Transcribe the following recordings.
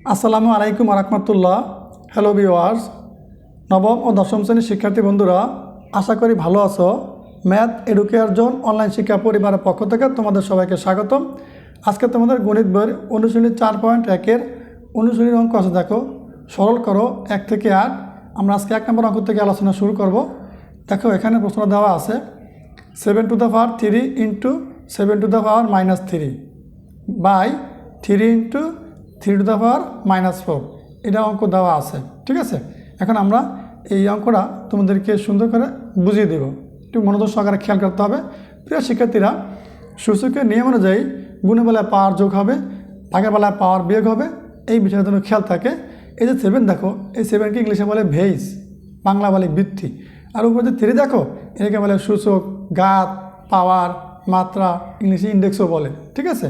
আসসালামু আলাইকুম রহমতুল্লাহ hello viewers নবম ও দশম শ্রেণির শিক্ষার্থী বন্ধুরা, আশা করি ভালো আছো। ম্যাথ এডুকেয়ার জোন অনলাইন শিক্ষা পরিবারের পক্ষ থেকে তোমাদের সবাইকে স্বাগতম। আজকে তোমাদের গণিত বইয়ের অনুশীলনী চার পয়েন্ট একের অনুশীলনীর অঙ্ক আছে, দেখো। সরল করো, এক থেকে আট। আমরা আজকে এক নম্বর অঙ্ক থেকে আলোচনা শুরু করব। দেখো, এখানে প্রশ্ন দেওয়া আছে seven to the power three into seven to the power minus three by three into three to the power minus four. এটা অঙ্ক দেওয়া আছে, ঠিক আছে? এখন আমরা এই অঙ্কটা তোমাদেরকে সুন্দর করে বুঝিয়ে দেব। একটু মনোযোগ সহকারে খেয়াল করতে হবে। প্রিয় শিক্ষার্থীরা, সূচকের নিয়ম অনুযায়ী গুণে বেলায় পাওয়ার যোগ হবে ভাগের বেলায় পাওয়ার বিয়োগ হবে। এই বিষয়ে যেন খেয়াল থাকে, এই যে সেভেন দেখো, এই সেভেনকে ইংলিশে বলে ভেইস বাংলা বলে বৃত্তি আর উপরে যে থ্রি দেখো, এটাকে বলে সূচক, গাত, পাওয়ার, মাত্রা, ইংলিশে ইন্ডেক্সও বলে, ঠিক আছে?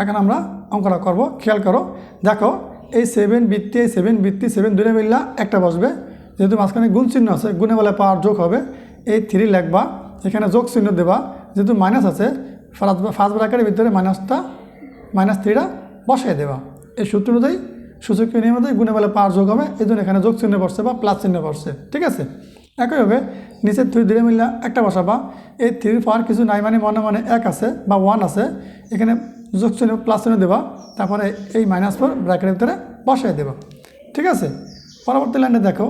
এখন আমরা অঙ্কটা করব। খেয়াল করো, দেখো, এই সেভেন বৃত্তি, এই সেভেন বৃত্তি সেভেন দূরে মিললা একটা বসবে। যেহেতু মাঝখানে গুণ চিহ্ন আছে, গুণে বলে পাওয়ার যোগ হবে, এই থ্রি লেখবা, এখানে যোগ চিহ্ন দেবা। যেহেতু মাইনাস আছে ফার্স্ট ফার্স্ট ব্র্যাকেটের ভিতরে মাইনাসটা মাইনাস থ্রিটা বসাই দেবা। এই সূত্র অনুযায়ী নিয়ম অনুযায়ী গুণে বলে পাওয়ার যোগ হবে, এই জন্য এখানে যোগ চিহ্ন বসছে বা প্লাস চিহ্ন বসছে, ঠিক আছে? একইভাবে, নিচের থ্রি ধীরে মিললা একটা বসাবা। এই থ্রির পাওয়ার কিছু নাই মানে মনে মনে এক আছে বা ওয়ান আছে। এখানে যোগ চিহ্ন প্লাস চিহ্ন দেবা, তারপরে এই মাইনাস ফোর ব্র্যাকেটের ভিতরে বসাই দেবা। ঠিক আছে? পরবর্তী লাইনে দেখো।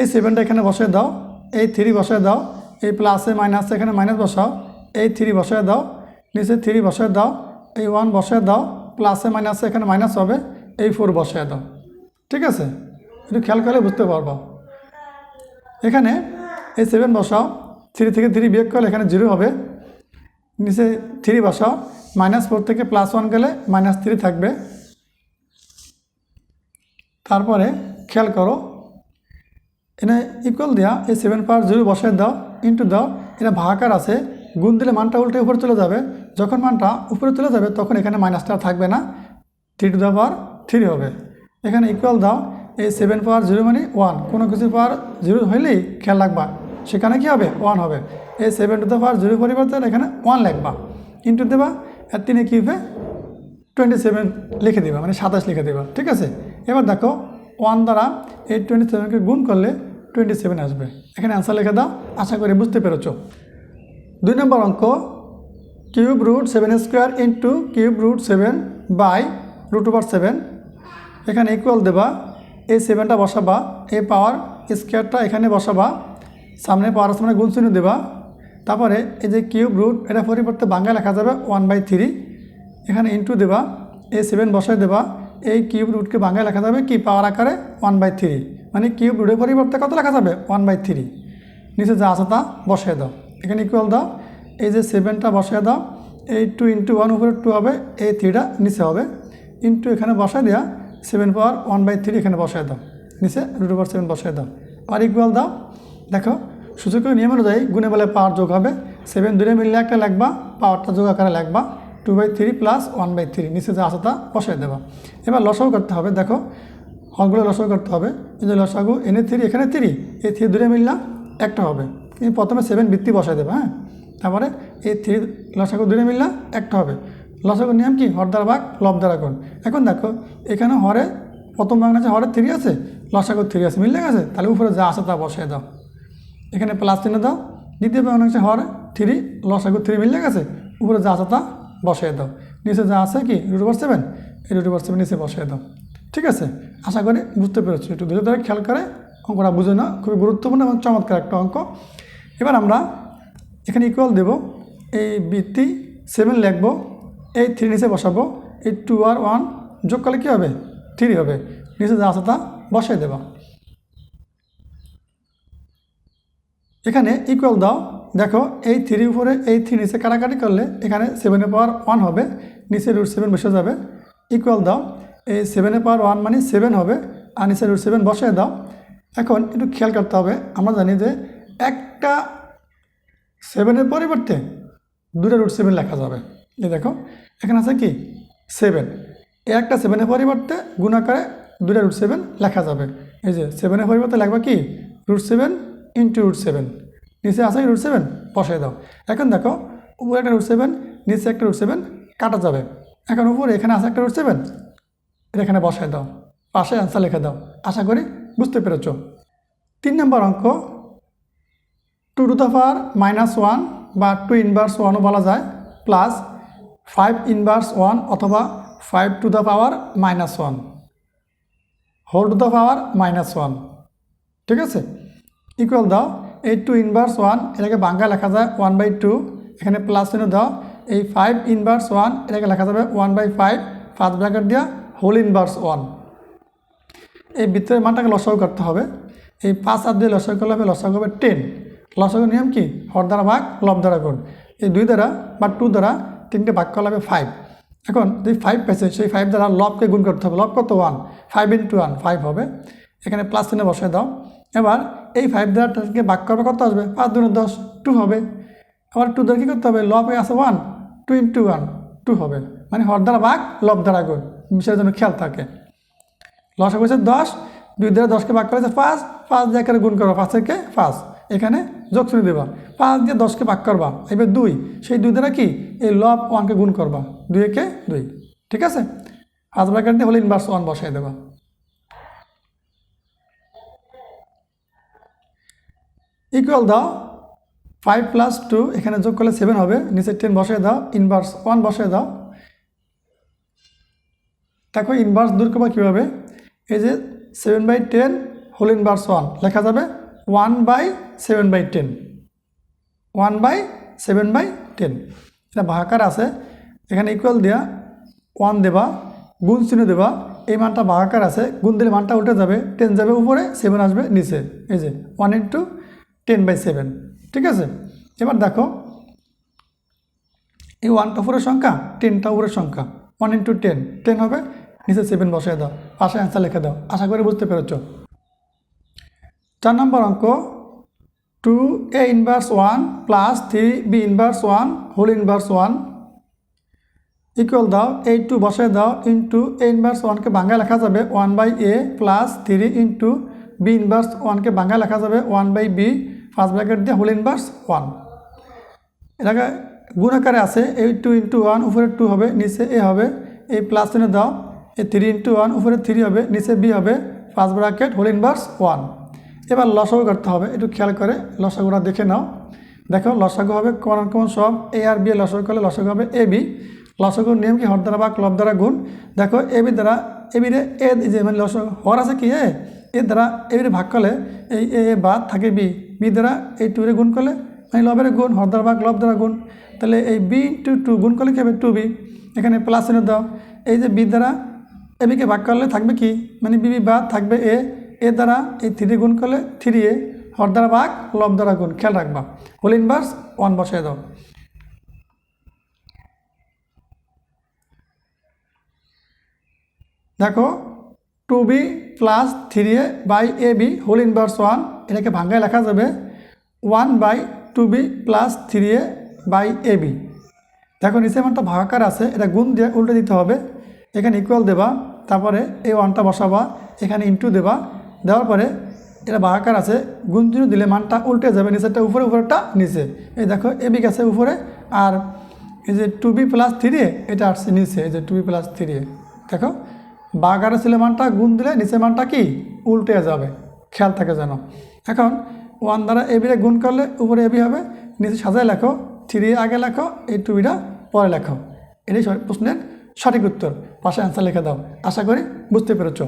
এই সেভেনটা এখানে বসায় দাও, এই থ্রি বসায় দাও, এই প্লাসে মাইনাসে এখানে মাইনাস বসাও, এই থ্রি বসায় দাও, নিচে থ্রি বসায় দাও, এই ওয়ান বসায় দাও প্লাসে মাইনাসে এখানে মাইনাস হবে, এই ফোর বসায় দাও। ঠিক আছে? একটু খেয়াল করলে বুঝতে পারব। এখানে এই সেভেন বসাও থ্রি থেকে থ্রি বিয়োগ করলে এখানে জিরো হবে। নিচে থ্রি বসাও। মাইনাস ফোর থেকে প্লাস ওয়ান গেলে মাইনাস থ্রি থাকবে। তারপরে খেয়াল করো, এনে ইকুয়াল দেওয়া এই সেভেন পাওয়ার জিরো বসায় দাও ইন্টু দাও। এটা ভাগাকার আছে। গুণ দিলে মানটা উল্টে উপরে চলে যাবে। যখন মানটা উপরে চলে যাবে, তখন এখানে মাইনাসটা থাকবে না। Three to the power three হবে। এখানে ইকুয়াল দাও। এই সেভেন পাওয়ার জিরো মানে ওয়ান কোনো কিছু পাওয়ার জিরো হইলেই খেয়াল রাখবা। সেখানে কি হবে? ওয়ান হবে। এই seven to the power zero পরিবর্তে এখানে ওয়ান লিখবা। ইন্টু দেবা, আর তিনে কী হবে? টোয়েন্টি সেভেন লিখে দেবা মানে সাতাশ লিখে দেবা। ঠিক আছে? এবার দেখো ওয়ান দ্বারা এই টোয়েন্টি সেভেনকে গুণ করলে টোয়েন্টি সেভেন আসবে। এখানে অ্যান্সার লিখে দাও, আশা করি বুঝতে পেরেছ। দুই নম্বর অঙ্ক cube root seven square into cube root seven by root over seven এখানে ইকুয়াল দেবা, এই সেভেনটা বসাবা, এই পাওয়ার স্কোয়ারটা এখানে বসাবা সামনে পাওয়ার সামনে গুণ চিহ্ন দেবা। তারপরে এই যে কিউব রুট এটা পরিবর্তে বাংলা লেখা যাবে ওয়ান বাই থ্রি এখানে ইন্টু দেবা এই সেভেন বসায় দেবা। এই কিউব রুটকে বাংলায় লেখা যাবে কি? পাওয়ার আকারে ওয়ান বাই থ্রি মানে কিউব রুটের পরিবর্তে কত লেখা যাবে? ওয়ান বাই থ্রি নিচে যা আছে তা বসায় দাও। এখানে ইকুয়াল দাও। এই যে সেভেনটা বসায় দাও। এই টু ইন্টু ওয়ান উপরে টু হবে। এই থ্রিটা নিচে হবে। ইন্টু এখানে বসায় দেওয়া seven power one by three এখানে বসায় দাও। নিচে রুট ওভার সেভেন বসায় দাও। আর ইকুয়াল দাও। দেখো সূচকের নিয়ম অনুযায়ী গুণে বলে পাওয়ার যোগ হবে। সেভেন দূরে মিললে একটা লাগবা পাওয়ারটা যোগ আকারে লাগবা two by three plus one by three নিচে যা আছে তা বসাই দেবা। এবার লসাগু করতে হবে, দেখো হলগুলো লসাগু করতে হবে। যে লসাগু এনে থ্রি এখানে থ্রি এই থ্রি দূরে মিললা একটা হবে। কিন্তু প্রথমে সেভেন বৃত্তি বসাই দেবে হ্যাঁ? তারপরে এই থ্রি লসাগু দূরে মিললা একটা হবে। লসাগুর নিয়ম কি? হর দ্বারা ভাগ, লব দ্বারা গুণ। এখন দেখো, এখানে হরে, প্রথম বাংলা আছে হরে থ্রি আছে, লসাগু থ্রি আছে, মিললে গেছে? তাহলে উপরে যা আছে তা বসাই দাও। এখানে প্লাস চিহ্ন দাও। দ্বিতীয় হচ্ছে হরে, থ্রি লসাগু থ্রি মিললে গেছে, উপরে যা আছে তা বসিয়ে দাও। নিচে যা আছে কি রুট ওভার সেভেন এই রুট ওভার সেভেন নিচে বসিয়ে দাও। ঠিক আছে? আশা করি বুঝতে পেরেছি। একটু ধীরে ধরে খেয়াল করে অঙ্কটা বুঝে না খুবই গুরুত্বপূর্ণ এবং চমৎকার একটা অঙ্ক। এবার আমরা এখানে ইকুয়াল দেব। এই বৃত্তি সেভেন লিখব। এই থ্রি নিচে বসাবো। এই টু আর ওয়ান যোগ করলে কী হবে? থ্রি হবে। নিচে যা আছে তা বসাই দেবা। এখানে ইকুয়াল দাও। দেখো, এই থ্রি উপরে, এই থ্রি নিচে কাটাকাটি করলে এখানে সেভেনের পাওয়ার ওয়ান হবে, নিচে রুট সেভেন বসে যাবে। ইকুয়াল দাও, এই সেভেনের পাওয়ার ওয়ান মানে সেভেন হবে, আর নিচে রুট সেভেন বসিয়ে দাও। এখন একটু খেয়াল করতে হবে, আমরা জানি যে একটা সেভেনের পরিবর্তে দুটো রুট সেভেন লেখা যাবে। এই দেখো, এখানে আছে কি? সেভেন এই একটা সেভেনের পরিবর্তে গুণাকারে দুটো রুট সেভেন লেখা যাবে। এই যে সেভেনের পরিবর্তে লাগবে কি? Root seven into root seven নিচে আছে রুট সেভেন বসাই দাও। এখন দেখো, উপরে একটা রুট সেভেন নিচে একটা রুট সেভেন কাটা যাবে। এখন উপরে এখানে আছে একটা রুট সেভেন এখানে বসায় দাও। পাশে অ্যান্সার লিখে দাও। আশা করি বুঝতে পেরেছ। তিন নম্বর অঙ্ক two to the power minus one বা টু ইনভার্স ওয়ানও বলা যায় প্লাস ফাইভ ইনভার্স ওয়ান অথবা five to the power minus one whole to the power minus one ঠিক আছে? ইকুয়াল দাও এই টু ইনভার্স ওয়ান এটাকে বাংলা লেখা যায় ওয়ান বাই টু এখানে প্লাস চিহ্ন দাও, এই ফাইভ ইনভার্স ওয়ান এটাকে লেখা যাবে one by five first bracket দেওয়া হোল ইনভার্স ওয়ান এই বৃত্তের মানটাকে লসাগু করতে হবে, এই পাঁচ আর দিয়ে লসাগু করলে হবে, লসাগু হবে টেন লসাগু নিয়ম কি? হর দ্বারা ভাগ, লব দ্বারা গুণ। এই দুই দ্বারা বা টু দ্বারা তিনটে ভাগ হবে ফাইভ এখন যে ফাইভ পেয়েছে, সেই ফাইভ দ্বারা লবকে গুণ করতে হবে। লব কত? One five into one five হবে। এখানে প্লাস চিহ্ন বসায় দাও। এবার এই ফাইভ দ্বারাকে ভাগ করবে কত আসবে? পাঁচ দুনে দশ টু হবে। আবার টু দ্বারা কী করতে হবে? লবে আছে one two into one two হবে। মানে হর দ্বারা ভাগ লব দ্বারা গুণ। বিষয়ের জন্য খেয়াল থাকে। লসা করেছে দশ, দুই দ্বারা দশকে ভাগ করেছে পাঁচ পাঁচ দিয়ে এখানে গুণ করবা পাঁচ থেকে পাঁচ। এখানে যোগ শুনে দেবা। পাঁচ দিয়ে দশকে ভাগ করবা। এবার দুই, সেই দুই দ্বারা কি? এই লব ওয়ানকে গুণ করবা। দুই একে দুই। ঠিক আছে? ব্র্যাকেট দিয়ে হলে ইনভার্স ওয়ান বসাই দেবা। ইকুয়াল দাও ফাইভ প্লাস টু এখানে যোগ করলে সেভেন হবে। নিচে টেন বসাই দাও ইনভার্স ওয়ান বসাই দাও। দেখো ইনভার্স দূর করব কীভাবে? এই যে seven by ten whole inverse one লেখা যাবে one by seven by ten one by seven by ten এটা ভাগাকার আছে। এখানে ইকুয়াল দেওয়া ওয়ান দেবা, গুণ চিহ্ন দেবা। এই মানটা ভাগাকার আছে। গুণ দিলে মানটা উঠে যাবে টেন যাবে উপরে সেভেন আসবে নিচে। এই যে one into ten by seven, ঠিক আছে? এবার দেখো, এই ওয়ানটা উপরের সংখ্যা টেনটা উপরের সংখ্যা ওয়ান ইন্টু টেন টেন হবে, নিচে সেভেন বসিয়ে দাও, পাশে অ্যান্সার লিখে দাও, আশা করি বুঝতে পেরেছ। চার নম্বর অঙ্ক two A inverse one plus three B inverse one whole inverse one equal দাও এই টু বসে দাও ইন্টু এ ইনভার্স ওয়ানকে বাংলা লেখা যাবে one by A plus three into B inverse ওয়ানকে বাংলা লেখা যাবে one by B first bracket দিয়ে হোল ইনভার্স ওয়ান এটাকে গুণ আকারে আছে, এই টু ইন্টু ওয়ান উপরে টু হবে, নিচে এ হবে, এই প্লাস চিহ্ন দাও, এই থ্রি ইন্টু ওয়ান উপরে থ্রি হবে, নিচে বি হবে first bracket whole inverse one এবার লসাগু করতে হবে, একটু খেয়াল করে লসাগুটা দেখে নাও। দেখো, লসাগু হবে কমন কমন সব এ আর বি লসাগু করলে লসাগু হবে এ বি লসাগুর নিয়ম কি, হর দ্বারা বা ক্লব দ্বারা গুণ। দেখো এ বি দ্বারা এ বিরে এ যে মানে লসাগু, হর আছে কি, এ? এর দ্বারা এ ভাগ করলে এই এ এ বাদ থাকে বি। বি দ্বারা এই টুরে গুণ করলে মানে লবের গুণ হর দ্বারা বা ক্লব দ্বারা গুণ। তাহলে এই বি ইন্টু টু গুণ করলে কী হবে? টু বি এখানে প্লাস এনে দাও। এই যে বি দ্বারা এ বিকে ভাগ করলে থাকবে কি? মানে বিবি বাদ থাকবে এ। এ দ্বারা এই থ্রি গুণ করলে থ্রি এ হর দ্বারা ভাগ, লব দ্বারা গুণ। খেয়াল রাখবা। হোল ইনভার্স ওয়ান বসাই দাও। দেখো two B plus three A by A B whole inverse one এটাকে ভাঙ্গায় লেখা যাবে one by two B plus three A by A B দেখো নিচে মানটা ভাগাকার আছে, এটা গুণ দিয়ে উল্টে দিতে হবে। এখানে ইকুয়াল দেবা, তারপরে এই ওয়ানটা বসাবা, এখানে ইন্টু দেবা। দেওয়ার পরে এটা ভাগাকার আছে, গুণ চিহ্ন দিলে মানটা উল্টে যাবে, নিচেরটা উপরে, উপরেরটা নিচে। এই দেখো এ বি গেছে উপরে, আর এই যে টু বি প্লাস থ্রি এটা আসছে নিচে, এই যে টু বি প্লাস থ্রি দেখো বাগারে সিলেমানটা মানটা গুণ দিলে নিচে মানটা কি উল্টে যাবে। খেয়াল থাকে যেন। এখন ওয়ান দ্বারা এ বিরে গুণ করলে উপরে এবি হবে। নিচে সাজায় লেখো, থ্রি আগে লেখো এই টু বিটা পরে লেখো। এটাই প্রশ্নের সঠিক উত্তর। পাশে অ্যান্সার লিখে দাও। আশা করি বুঝতে পেরেছ।